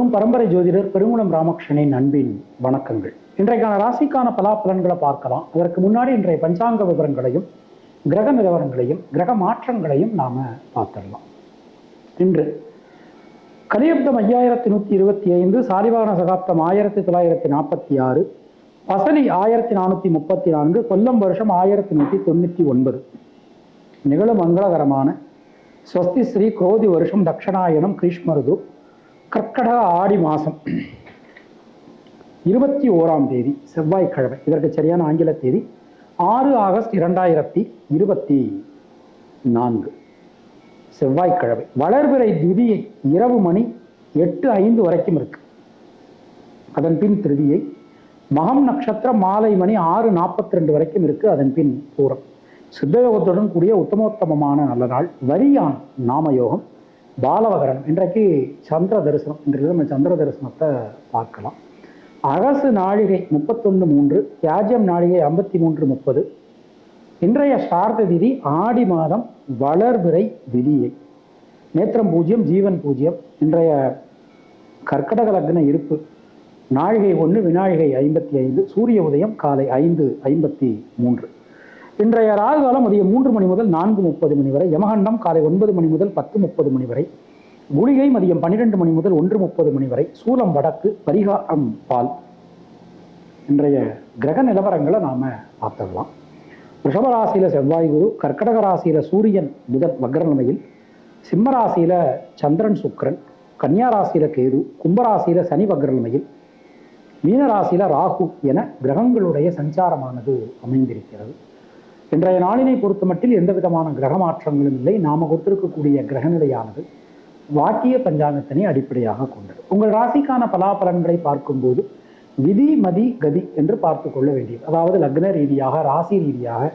அனைவருக்கும் பரம்பரை ஜோதிடர் பெருங்குளம் ராமகிருஷ்ணனின் அன்பின் வணக்கங்கள். இன்றைக்கான ராசிக்கான பலாபலன்களை பார்க்கலாம். அதற்கு முன்னாடி இன்றைய பஞ்சாங்க விவரங்களையும் கிரக நிலவரங்களையும் கிரக மாற்றங்களையும் நாம பார்த்துடலாம். இன்று கலியுப்தம் ஐயாயிரத்தி நூற்றி இருபத்தி ஐந்து சாலிவாகன சகாப்தம் ஆயிரத்தி தொள்ளாயிரத்தி நாற்பத்தி ஆறு பசலி ஆயிரத்தி நானூற்றி முப்பத்தி நான்கு கொல்லம் வருஷம் ஆயிரத்தி நூற்றி தொண்ணூற்றி ஒன்பது. நிகழும் மங்களகரமான ஸ்வஸ்தி ஸ்ரீ குரோதி வருஷம் தட்சணாயனம் கிரீஷ்மருது. கர்க்கடக ஆடி மாதம் இருபத்தி ஓராம் தேதி செவ்வாய்க்கிழமை இதற்கு சரியான ஆங்கில தேதி ஆறு ஆகஸ்ட் இரண்டாயிரத்தி இருபத்தி நான்கு. செவ்வாய்க்கிழமை வளர்பிறை திதியை இரவு மணி எட்டு ஐந்து வரைக்கும் இருக்கு. அதன் பின் திருதியை மகம் நட்சத்திரம் மாலை மணி ஆறு நாற்பத்தி ரெண்டு வரைக்கும் இருக்கு. அதன் பின் பூரம். சித்தயோகத்துடன் கூடிய உத்தமோத்தமமான நல்ல நாள் வரியான் நாமயோகம். பாலவகரன் இன்றைக்கு சந்திர தரிசனம் இன்றைக்கு நம்ம சந்திர தரிசனத்தை பார்க்கலாம். அரசு நாழிகை முப்பத்தொன்று மூன்று தியாஜியம் நாழிகை ஐம்பத்தி மூன்று முப்பது இன்றைய ஸ்டார்த்த திதி ஆடி மாதம் வளர்பிறை விதியை. நேத்திரம் பூஜ்ஜியம் ஜீவன் பூஜ்ஜியம் இன்றைய கர்க்கடக லக்ன இருப்பு நாழிகை ஒன்று வினாழிகை ஐம்பத்தி ஐந்து சூரிய உதயம் காலை ஐந்து ஐம்பத்தி மூன்று. இன்றைய ராகுகாலம் மதியம் மூன்று மணி முதல் நான்கு முப்பது மணி வரை யமகண்டம் காலை ஒன்பது மணி முதல் பத்து முப்பது மணி வரை குளிகை மதியம் பன்னிரெண்டு மணி முதல் ஒன்று முப்பது மணி வரை சூலம் வடக்கு பரிகாரம் பால். இன்றைய கிரக நிலவரங்களை நாம பார்த்துடலாம். ரிஷபராசியில செவ்வாய் குரு கர்க்கடக ராசியில சூரியன் புதன் வக்ரநிலையில் சிம்மராசியில சந்திரன் சுக்கரன் கன்னியா ராசியில கேது கும்பராசியில சனி வக்ரநிலையில் மீனராசியில ராகு என கிரகங்களுடைய சஞ்சாரமானது அமைந்திருக்கிறது. இன்றைய நாளினை பொறுத்த மட்டில் எந்த விதமான கிரக மாற்றங்களும் இல்லை. நாம கொடுத்திருக்கக்கூடிய கிரகநிலையானது வாக்கிய பஞ்சாங்கத்தினை அடிப்படையாக கொண்டது. உங்கள் ராசிக்கான பலாபலன்களை பார்க்கும்போது விதி மதி கதி என்று பார்த்து கொள்ள வேண்டியது. அதாவது லக்ன ரீதியாக ராசி ரீதியாக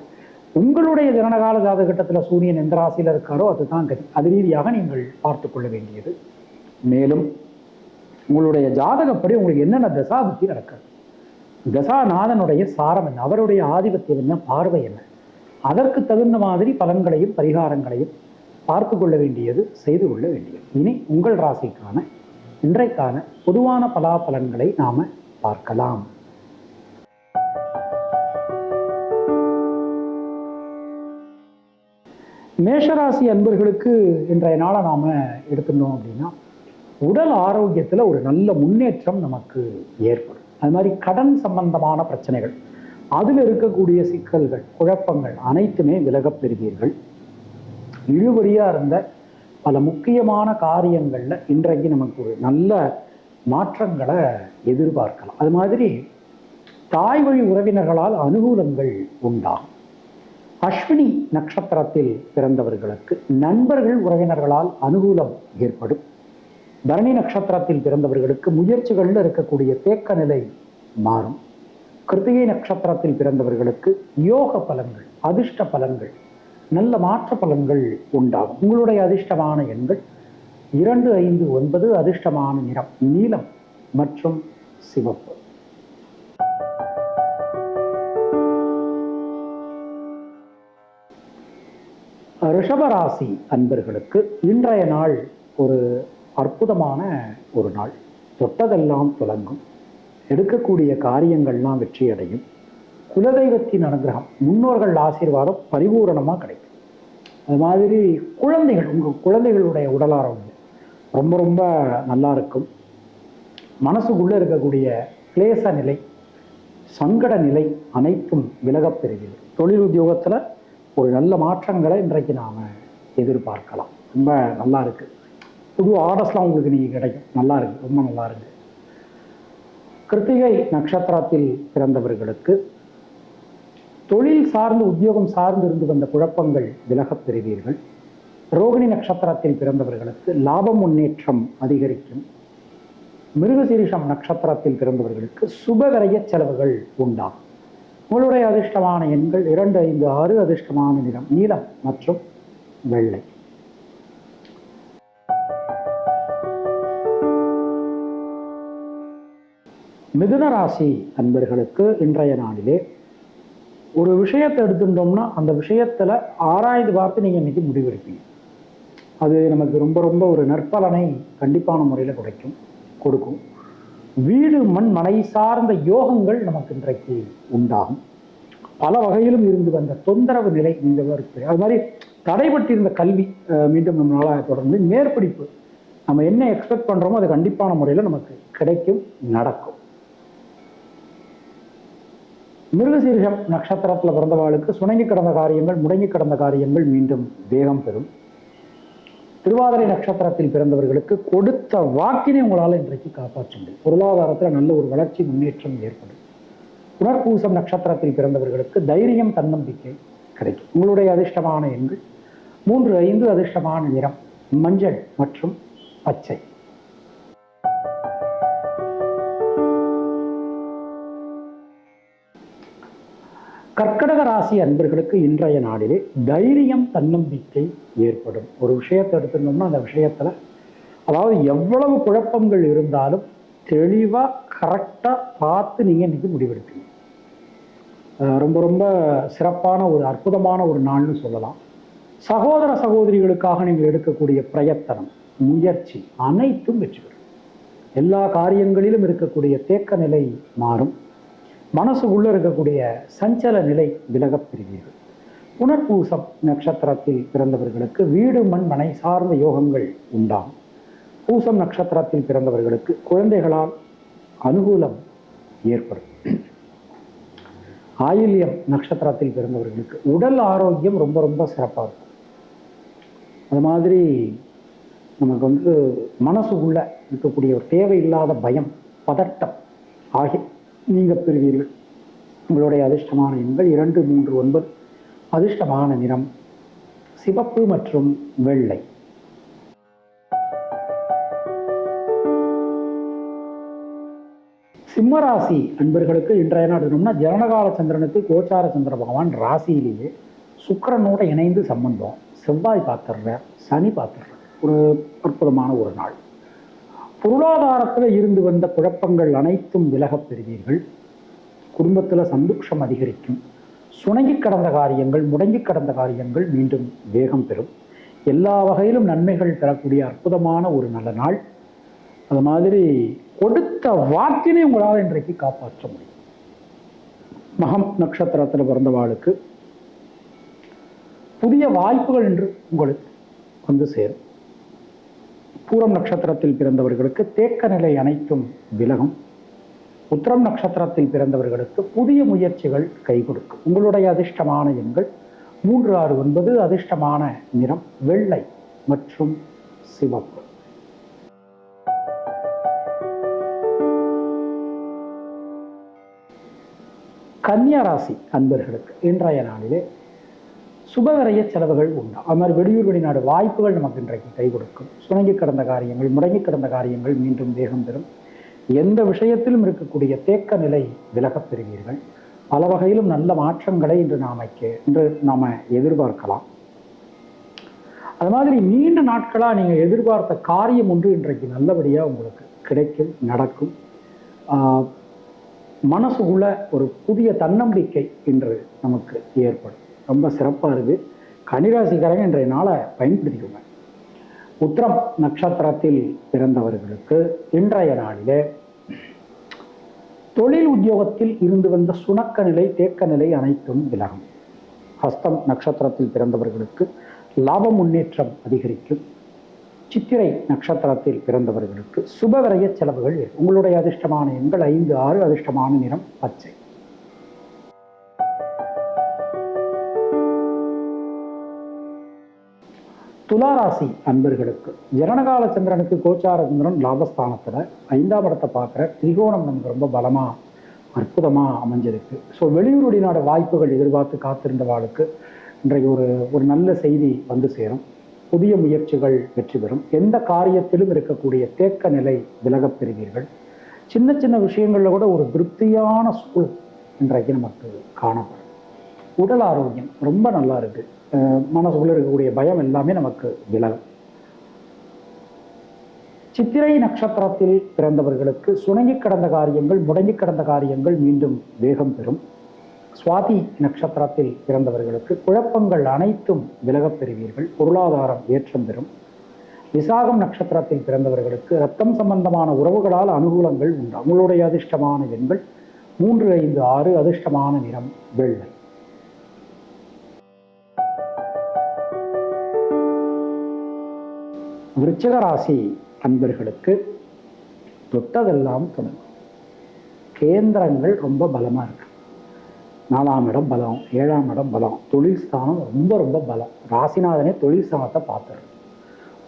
உங்களுடைய ஜனனகால ஜாதகட்டத்தில் சூரியன் எந்த ராசியில் இருக்காரோ அதுதான் கதி. அது ரீதியாக நீங்கள் பார்த்து கொள்ள வேண்டியது. மேலும் உங்களுடைய ஜாதகப்படி உங்களுக்கு என்னென்ன தசா புத்தி நடக்கிறது தசாநாதனுடைய சாரம் என்ன? அவருடைய ஆதிபத்தியம் என்ன? பார்வை என்ன? அதற்கு தகுந்த மாதிரி பலன்களையும் பரிகாரங்களையும் பார்த்து கொள்ள வேண்டியது செய்து கொள்ள வேண்டியது. இனி உங்கள் ராசிக்கான இன்றைக்கான பொதுவான பலாபலன்களை நாம பார்க்கலாம். மேஷராசி அன்பர்களுக்கு இன்றைய நாளை நாம எடுத்துட்டோம் அப்படின்னா உடல் ஆரோக்கியத்துல ஒரு நல்ல முன்னேற்றம் நமக்கு ஏற்படும். அது மாதிரி கடன் சம்பந்தமான பிரச்சனைகள் அதில் இருக்கக்கூடிய சிக்கல்கள் குழப்பங்கள் அனைத்துமே விலகப் பெறுவீர்கள். இழுபறியா இருந்த பல முக்கியமான காரியங்களில் இன்றைக்கு நமக்கு ஒரு நல்ல மாற்றங்களை எதிர்பார்க்கலாம். அது மாதிரி தாய் வழி உறவினர்களால் அனுகூலங்கள் உண்டாகும் அஸ்வினி நட்சத்திரத்தில் பிறந்தவர்களுக்கு நண்பர்கள் உறவினர்களால் அனுகூலம் ஏற்படும். பரணி நட்சத்திரத்தில் பிறந்தவர்களுக்கு முயற்சிகளில் இருக்கக்கூடிய தேக்க நிலை மாறும். கிருத்திகை நட்சத்திரத்தில் பிறந்தவர்களுக்கு யோக பலன்கள் அதிர்ஷ்ட பலன்கள் நல்ல மாற்ற பலன்கள் உண்டாகும். உங்களுடைய அதிர்ஷ்டமான எண்கள் இரண்டு ஐந்து ஒன்பது அதிர்ஷ்டமான நிறம் நீலம் மற்றும் சிவப்பு. ரிஷபராசி அன்பர்களுக்கு இன்றைய நாள் ஒரு அற்புதமான ஒரு நாள். தொட்டதெல்லாம் தொடங்கும் எடுக்கக்கூடிய காரியங்கள்லாம் வெற்றியடையும். குலதெய்வத்தின் அனுகிரகம் முன்னோர்கள் ஆசீர்வாதம் பரிபூரணமாக கிடைக்கும். அது மாதிரி குழந்தைகள் உங்கள் குழந்தைகளுடைய உடல் ஆரோக்கியம் ரொம்ப ரொம்ப நல்லா இருக்கும். மனசுக்குள்ளே இருக்கக்கூடிய கிளேச நிலை சங்கட நிலை அனைத்தும் விலகப் பெறுகிறது. தொழில் உத்தியோகத்தில் ஒரு நல்ல மாற்றங்களை இன்றைக்கு நாம் எதிர்பார்க்கலாம். ரொம்ப நல்லா இருக்குது புது ஆர்டர்ஸ்லாம் உங்களுக்கு நீங்கள் கிடைக்கும். நல்லா இருக்குது ரொம்ப நல்லா இருக்குது கிருத்திகை நட்சத்திரத்தில் பிறந்தவர்களுக்கு தொழில் சார்ந்து உத்தியோகம் சார்ந்து இருந்து வந்த குழப்பங்கள் விலகப் பெறுவீர்கள். ரோகிணி நட்சத்திரத்தில் பிறந்தவர்களுக்கு லாபம் முன்னேற்றம் அதிகரிக்கும். மிருகசீரிஷம் நட்சத்திரத்தில் பிறந்தவர்களுக்கு சுபகரைய செலவுகள் உண்டாகும். உங்களுடைய அதிர்ஷ்டமான எண்கள் இரண்டு ஐந்து ஆறு அதிர்ஷ்டமான நிறம் நீலம் மற்றும் வெள்ளை. மிதுன ராசி அன்பர்களுக்கு இன்றைய நாளிலே ஒரு விஷயத்தை எடுத்துட்டோம்னா அந்த விஷயத்துல ஆராய்ந்து பார்த்து நீங்க இன்னைக்கு முடிவெடுப்பீங்க. அது நமக்கு ரொம்ப ரொம்ப ஒரு நற்பலனை கண்டிப்பான முறையில் கிடைக்கும் கொடுக்கும். வீடு மண் மனை சார்ந்த யோகங்கள் நமக்கு இன்றைக்கு உண்டாகும். பல வகையிலும் இருந்து வந்த தொந்தரவு நிலை இந்த இருக்கு அது மாதிரி தடைபட்டிருந்த கல்வி மீண்டும் நம்மளால தொடர்ந்து மேற்படிப்பு நம்ம என்ன எக்ஸ்பெக்ட் பண்றோமோ அது கண்டிப்பான முறையில் நமக்கு கிடைக்கும் நடக்கும். மிருகசீரிஷம் நட்சத்திரத்தில் பிறந்தவாளுக்கு சுணங்கி கிடந்த காரியங்கள் முடங்கி கிடந்த காரியங்கள் மீண்டும் வேகம் பெறும். திருவாதிரை நட்சத்திரத்தில் பிறந்தவர்களுக்கு கொடுத்த வாக்கினை உங்களால் இன்றைக்கு காப்பாற்ற முடியும் பொருளாதாரத்தில் நல்ல ஒரு வளர்ச்சி முன்னேற்றம் ஏற்படும். புனர்பூசம் நட்சத்திரத்தில் பிறந்தவர்களுக்கு தைரியம் தன்னம்பிக்கை கிடைக்கும். உங்களுடைய அதிர்ஷ்டமான எண்கள். மூன்று ஐந்து அதிர்ஷ்டமான நிறம். மஞ்சள் மற்றும் பச்சை. கர்க்கடக ராசி அன்பர்களுக்கு இன்றைய நாளிலே தைரியம் தன்னம்பிக்கை ஏற்படும். ஒரு விஷயத்தை எடுத்துட்டோம்னா அந்த விஷயத்தில் அதாவது எவ்வளவு குழப்பங்கள் இருந்தாலும் தெளிவாக கரெக்டாக பார்த்து நீங்கள் இன்றைக்கி முடிவெடுப்பீங்க. ரொம்ப ரொம்ப சிறப்பான ஒரு அற்புதமான ஒரு நாள்னு சொல்லலாம். சகோதர சகோதரிகளுக்காக நீங்கள் எடுக்கக்கூடிய பிரயத்தனம் முயற்சி அனைத்தும் வெற்றி பெறும். எல்லா காரியங்களிலும் இருக்கக்கூடிய தேக்க நிலை மாறும். மனசுக்குள்ள இருக்கக்கூடிய சஞ்சல நிலை விலகப் பெறுவீர்கள். புனர்பூச நட்சத்திரத்தில் பிறந்தவர்களுக்கு வீடு மண் மனை சார்ந்த யோகங்கள் உண்டாகும் பூசம் நட்சத்திரத்தில் பிறந்தவர்களுக்கு குழந்தைகளால் அனுகூலம் ஏற்படும். ஆயில்யம் நட்சத்திரத்தில் பிறந்தவர்களுக்கு உடல் ஆரோக்கியம் ரொம்ப ரொம்ப சிறப்பாக இருக்கும். அது மாதிரி நமக்கு வந்து மனசுக்குள்ள இருக்கக்கூடிய ஒரு தேவையில்லாத பயம் பதட்டம் ஆகிய நீங்க பெறுவீர்கள். உங்களுடைய அதிர்ஷ்டமான எண்கள் இரண்டு மூன்று ஒன்பது. அதிர்ஷ்டமான நிறம் சிவப்பு மற்றும் வெள்ளை. சிம்மராசி அன்பர்களுக்கு இன்றைய நாள் என்னம்னா ஜனனகால சந்திரனுக்கு கோச்சார சந்திர பகவான் ராசியிலேயே சுக்கிரனோட இணைந்து சம்பந்தம். செவ்வாய் பார்த்துடுறார் சனி பார்த்துடுறார். ஒரு அற்புதமான ஒரு நாள். பொருளாதாரத்தில் இருந்து வந்த குழப்பங்கள் அனைத்தும் விலகப் பெறுவீர்கள். குடும்பத்தில் சந்தோஷம் அதிகரிக்கும். சுணங்கி கடந்த காரியங்கள் முடங்கி கடந்த காரியங்கள் மீண்டும் வேகம் பெறும். எல்லா வகையிலும் நன்மைகள் பெறக்கூடிய அற்புதமான ஒரு நல்ல நாள். அது மாதிரி கொடுத்த வாக்கினை உங்களால் இன்றைக்கு காப்பாற்ற முடியும். மகம் நட்சத்திரத்தில் பிறந்தவாளுக்கு புதிய வாய்ப்புகள் என்று உங்களுக்கு வந்து சேரும். பூரம் நட்சத்திரத்தில் பிறந்தவர்களுக்கு தேக்க நிலை அனைத்தும் விலகும். உத்திரம் நட்சத்திரத்தில் பிறந்தவர்களுக்கு புதிய முயற்சிகள் கை கொடுக்கும். உங்களுடைய அதிர்ஷ்டமான எண்கள் மூன்று ஆறு ஒன்பது அதிர்ஷ்டமான நிறம் வெள்ளை மற்றும் சிவப்பு. கன்னியா ராசி அன்பர்களுக்கு இன்றைய நாளிலே சுபவிரய செலவுகள் உண்டு. அது மாதிரி வெளியூர் வெளிநாடு வாய்ப்புகள் நமக்கு இன்றைக்கு கை கொடுக்கும். சுணங்கி கிடந்த காரியங்கள் முடங்கி கிடந்த காரியங்கள் மீண்டும் வேகம் பெறும். எந்த விஷயத்திலும் இருக்கக்கூடிய தேக்க நிலை விலகப் பெறுவீர்கள். பல வகையிலும் நல்ல மாற்றங்களை இன்று நாமைக்கு இன்று நாம எதிர்பார்க்கலாம். அது மாதிரி நீண்ட நாட்களா நீங்க எதிர்பார்த்த காரியம் ஒன்று இன்றைக்கு நல்லபடியா உங்களுக்கு கிடைக்கும் நடக்கும். மனசுக்குள்ள ஒரு புதிய தன்னம்பிக்கை இன்று நமக்கு ஏற்படும். ரொம்ப சிறப்பாக இருக்குது கனிராசிக்காரங்க இன்றைய நாளை பயன்படுத்திக்கோங்க. உத்திரம் நட்சத்திரத்தில் பிறந்தவர்களுக்கு இன்றைய நாளிலே தொழில் உத்தியோகத்தில் இருந்து வந்த சுணக்க நிலை தேக்க நிலை அனைத்தும் விலகும். ஹஸ்தம் நட்சத்திரத்தில் பிறந்தவர்களுக்கு லாப முன்னேற்றம் அதிகரிக்கும். சித்திரை நட்சத்திரத்தில் பிறந்தவர்களுக்கு சுபவிரய செலவுகள் உங்களுடைய அதிர்ஷ்டமான எண்கள் ஐந்து ஆறு அதிர்ஷ்டமான நிறம் பச்சை. துளாராசி அன்பர்களுக்கு ஜனனகால சந்திரனுக்கு கோச்சார சந்திரன் லாபஸ்தானத்தில் ஐந்தாம் இடத்தை பார்க்குற திரிகோணம் நமக்கு ரொம்ப பலமாக அற்புதமாக அமைஞ்சிருக்கு. ஸோ வெளியூர் வாய்ப்புகள் எதிர்பார்த்து காத்திருந்த வாழ்க்கு இன்றைக்கு ஒரு ஒரு நல்ல செய்தி வந்து சேரும். புதிய முயற்சிகள் வெற்றி பெறும். எந்த காரியத்திலும் இருக்கக்கூடிய தேக்க நிலை விலகப் பெறுவீர்கள். சின்ன சின்ன விஷயங்களில் கூட ஒரு திருப்தியான சூழல் இன்றைக்கு நமக்கு காணப்படும். உடல் ஆரோக்கியம் ரொம்ப நல்லா இருக்குது மனசுக்குள்ளே இருக்கக்கூடிய பயம் எல்லாமே நமக்கு விலகும். சித்திரை நட்சத்திரத்தில் பிறந்தவர்களுக்கு சுணங்கி கடந்த காரியங்கள் முடங்கி கடந்த காரியங்கள் மீண்டும் வேகம் பெறும். சுவாதி நட்சத்திரத்தில் பிறந்தவர்களுக்கு குழப்பங்கள் அனைத்தும் விலகப் பெறுவீர்கள். பொருளாதாரம் ஏற்றம் பெறும். விசாகம் நட்சத்திரத்தில் பிறந்தவர்களுக்கு ரத்தம் சம்பந்தமான உறவுகளால் அனுகூலங்கள் உண்டு. அவங்களுடைய அதிர்ஷ்டமான எண்கள் மூன்று ஐந்து ஆறு அதிர்ஷ்டமான நிறம் வெள்ளை. விருச்சிக ராசி அன்பர்களுக்கு தொட்டதெல்லாம் தொடங்கும் கேந்திரங்கள் ரொம்ப பலமாக இருக்கு. நாலாம் இடம் பலம் ஏழாம் இடம் பலம் தொழில் ஸ்தானம் ரொம்ப ரொம்ப பலம். ராசிநாதனே தொழில் ஸ்தானத்தை பார்த்துருது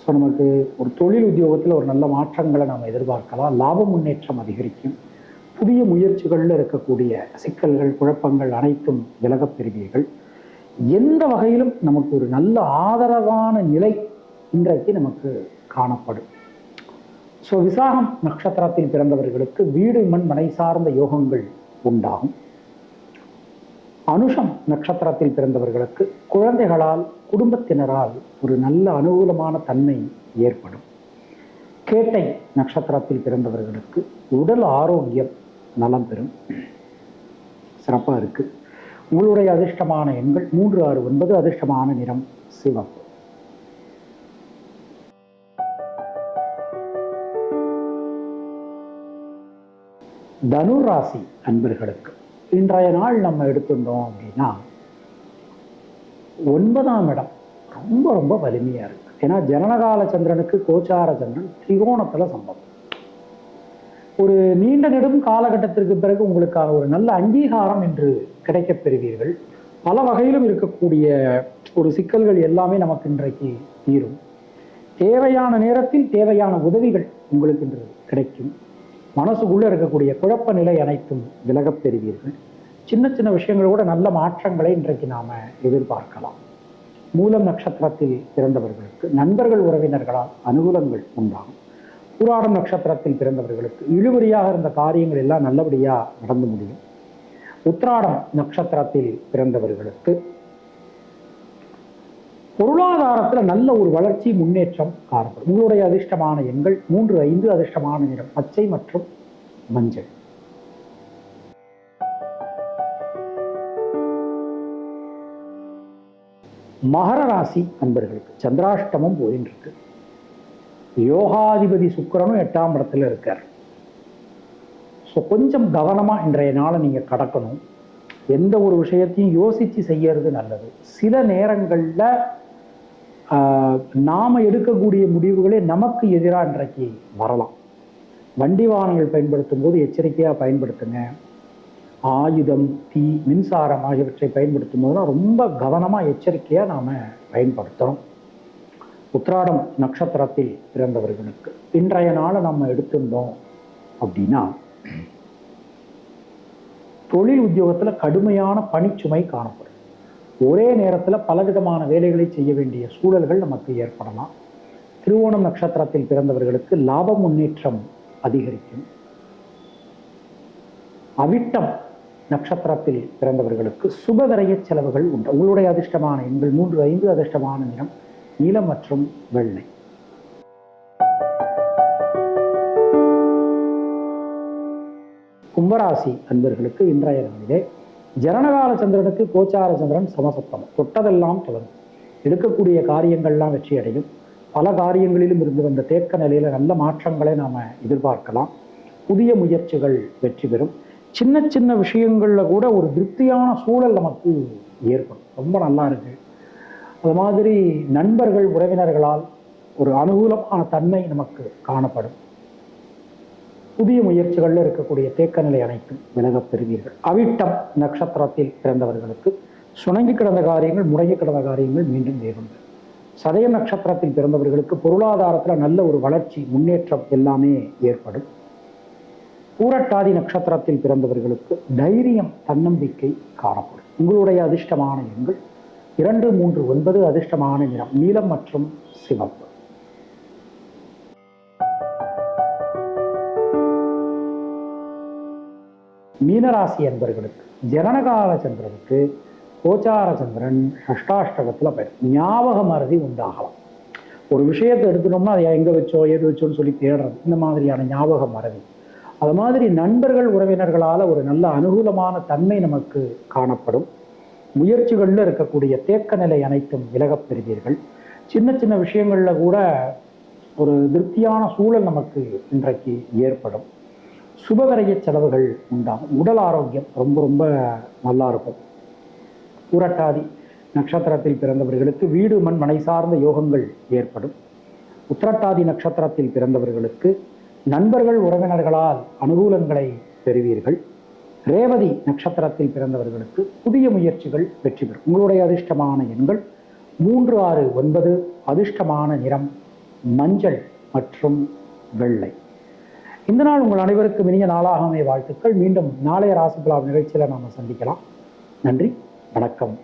ஸோ நமக்கு ஒரு தொழில் உத்தியோகத்தில் ஒரு நல்ல மாற்றங்களை நாம் எதிர்பார்க்கலாம். லாப முன்னேற்றம் அதிகரிக்கும். புதிய முயற்சிகளில் இருக்கக்கூடிய சிக்கல்கள் குழப்பங்கள் அனைத்தும் விலகப் பெறுவீர்கள். எந்த வகையிலும் நமக்கு ஒரு நல்ல ஆதரவான நிலை இன்றைக்கு நமக்கு காணப்படும். ஸோ விசாகம் நட்சத்திரத்தில் பிறந்தவர்களுக்கு வீடு மண் மனை சார்ந்த யோகங்கள் உண்டாகும். அனுஷம் நட்சத்திரத்தில் பிறந்தவர்களுக்கு குழந்தைகளால் குடும்பத்தினரால் ஒரு நல்ல அனுகூலமான தன்மை ஏற்படும். கேட்டை நட்சத்திரத்தில் பிறந்தவர்களுக்கு உடல் ஆரோக்கியம் நலம் பெறும். சிறப்பாக இருக்கு. உங்களுடைய அதிர்ஷ்டமான எண்கள் மூன்று ஆறு ஒன்பது அதிர்ஷ்டமான நிறம் சிவப்பு. தனுர் ராசி அன்பர்களுக்கு இன்றைய நாள் நம்ம எடுத்துட்டோம் அப்படின்னா ஒன்பதாம் இடம் ரொம்ப ரொம்ப வலிமையா இருக்கு. ஏன்னா ஜனனகால சந்திரனுக்கு கோச்சார சந்திரன் திரிகோணத்துல சம்பவம். ஒரு நீண்ட நெடும் காலகட்டத்திற்கு பிறகு உங்களுக்கான ஒரு நல்ல அங்கீகாரம் என்று கிடைக்கப் பெறுவீர்கள். பல வகையிலும் இருக்கக்கூடிய ஒரு சிக்கல்கள் எல்லாமே நமக்கு இன்றைக்கு தீரும். தேவையான நேரத்தில் தேவையான உதவிகள் உங்களுக்கு இன்று கிடைக்கும். மனசுக்குள்ளே இருக்கக்கூடிய குழப்ப நிலை அனைத்தும் விலகப் பெறுவீர்கள். சின்ன சின்ன விஷயங்கள் கூட நல்ல மாற்றங்களை இன்றைக்கு நாம் எதிர்பார்க்கலாம். மூலம் நட்சத்திரத்தில் பிறந்தவர்களுக்கு நண்பர்கள் உறவினர்களால் அனுகூலங்கள் உண்டாகும். புராணம் நட்சத்திரத்தில் பிறந்தவர்களுக்கு இழுபறியாக இருந்த காரியங்கள் எல்லாம் நல்லபடியாக நடந்து முடியும். உத்ராடம் நட்சத்திரத்தில் பிறந்தவர்களுக்கு பொருளாதாரத்துல நல்ல ஒரு வளர்ச்சி முன்னேற்றம் காணப்படும். உங்களுடைய அதிர்ஷ்டமான எண்கள் மூன்று ஐந்து அதிர்ஷ்டமான நிறம் பச்சை மற்றும் மஞ்சள். மகர ராசி அன்பர்களுக்கு சந்திராஷ்டமம் போயின்னு இருக்கு யோகாதிபதி சுக்கிரனும் எட்டாம் இடத்துல இருக்கார். ஸோ கொஞ்சம் கவனமா இன்றைய நாளை நீங்க கடக்கணும். எந்த ஒரு விஷயத்தையும் யோசிச்சு செய்யறது நல்லது. சில நேரங்கள்ல நாம எடுக்கக்கூடிய முடிவுகளே நமக்கு எதிராக இன்றைக்கு வரலாம். வண்டி வாகனங்கள் பயன்படுத்தும் போது எச்சரிக்கையாக பயன்படுத்துங்க. ஆயுதம் தீ மின்சாரம் ஆகியவற்றை பயன்படுத்தும் போதெல்லாம் ரொம்ப கவனமாக எச்சரிக்கையாக நாம் பயன்படுத்தணும். உத்ராடம் நட்சத்திரத்தில் பிறந்தவர்களுக்கு இன்றைய நாளை நம்ம எடுத்திருந்தோம் அப்படின்னா தொழில் உத்தியோகத்தில் கடுமையான பணிச்சுமை காணப்படும். ஒரே நேரத்தில் பலவிதமான வேலைகளை செய்ய வேண்டிய சூழல்கள் நமக்கு ஏற்படலாம். திருவோணம் நட்சத்திரத்தில் பிறந்தவர்களுக்கு லாப முன்னேற்றம் அதிகரிக்கும். அவிட்டம் நட்சத்திரத்தில் பிறந்தவர்களுக்கு சுபவிரய செலவுகள் உண்டு. உங்களுடைய அதிர்ஷ்டமான எண்கள் மூன்று ஐந்து அதிர்ஷ்டமான நிறம் நீலம் மற்றும் வெள்ளை. கும்பராசி அன்பர்களுக்கு இன்றைய நாளிலே ஜனனகால சந்திரனுக்கு கோச்சார சந்திரன் சமசப்தம். தொட்டதெல்லாம் தொடரும். எடுக்கக்கூடிய காரியங்கள்லாம் வெற்றி அடையும் பல காரியங்களிலும் இருந்து வந்த தேக்க நிலையில நல்ல மாற்றங்களை நாம எதிர்பார்க்கலாம். புதிய முயற்சிகள் வெற்றி பெறும். சின்ன சின்ன விஷயங்கள்ல கூட ஒரு திருப்தியான சூழல் நமக்கு ஏற்படும். ரொம்ப நல்லா இருக்கு. அது மாதிரி நண்பர்கள் உறவினர்களால் ஒரு அனுகூலமான தன்மை நமக்கு காணப்படும். புதிய முயற்சிகளில் இருக்கக்கூடிய தேக்க நிலை அனைத்தும் விலகப் பெறுவீர்கள் அவிட்டம் நட்சத்திரத்தில் பிறந்தவர்களுக்கு சுணங்கி கிடந்த காரியங்கள் முடங்கி கிடந்த காரியங்கள் மீண்டும் வேகும் சதய நட்சத்திரத்தில் பிறந்தவர்களுக்கு பொருளாதாரத்தில் நல்ல ஒரு வளர்ச்சி முன்னேற்றம் எல்லாமே ஏற்படும். பூரட்டாதி நட்சத்திரத்தில் பிறந்தவர்களுக்கு தைரியம் தன்னம்பிக்கை காணப்படும். உங்களுடைய அதிர்ஷ்டமான எண்கள் இரண்டு மூன்று ஒன்பது அதிர்ஷ்டமான நிறம் நீலம் மற்றும் சிவப்பு. மீனராசி என்பர்களுக்கு ஜனனகால சந்திரனுக்கு கோச்சார சந்திரன் ஷஷ்டாஷ்டகத்துல பெயர். ஞாபக மருதி உண்டாகலாம். ஒரு விஷயத்தை எடுத்துட்டோம்னா அதை எங்கே வச்சோ ஏது வச்சோன்னு சொல்லி தேடுறது. இந்த மாதிரியான ஞாபக மறதி. அது மாதிரி நண்பர்கள் உறவினர்களால் ஒரு நல்ல அனுகூலமான தன்மை நமக்கு காணப்படும். முயற்சிகளில் இருக்கக்கூடிய தேக்க நிலை அனைத்தும் விலகப் பெறுவீர்கள். சின்ன சின்ன விஷயங்களில் கூட ஒரு திருப்தியான சூழல் நமக்கு இன்றைக்கு ஏற்படும். சுபவரைய செலவுகள் உண்டாகும். உடல் ஆரோக்கியம் ரொம்ப ரொம்ப நல்லா இருக்கும் புரட்டாதி நட்சத்திரத்தில் பிறந்தவர்களுக்கு வீடு மண் மனை சார்ந்த யோகங்கள் ஏற்படும். உத்திரட்டாதி நட்சத்திரத்தில் பிறந்தவர்களுக்கு நண்பர்கள் உறவினர்களால் அனுகூலங்களை பெறுவீர்கள். ரேவதி நட்சத்திரத்தில் பிறந்தவர்களுக்கு புதிய முயற்சிகள் வெற்றி பெறும். உங்களுடைய அதிர்ஷ்டமான எண்கள் மூன்று ஆறு ஒன்பது. அதிர்ஷ்டமான நிறம் மஞ்சள் மற்றும் வெள்ளை. இந்த நாள் உங்கள் அனைவருக்கும் இனிய நாளாகவே வாழ்த்துக்கள். மீண்டும் நாளைய ராசிபலா நிகழ்ச்சியில் நாம் சந்திக்கலாம். நன்றி வணக்கம்.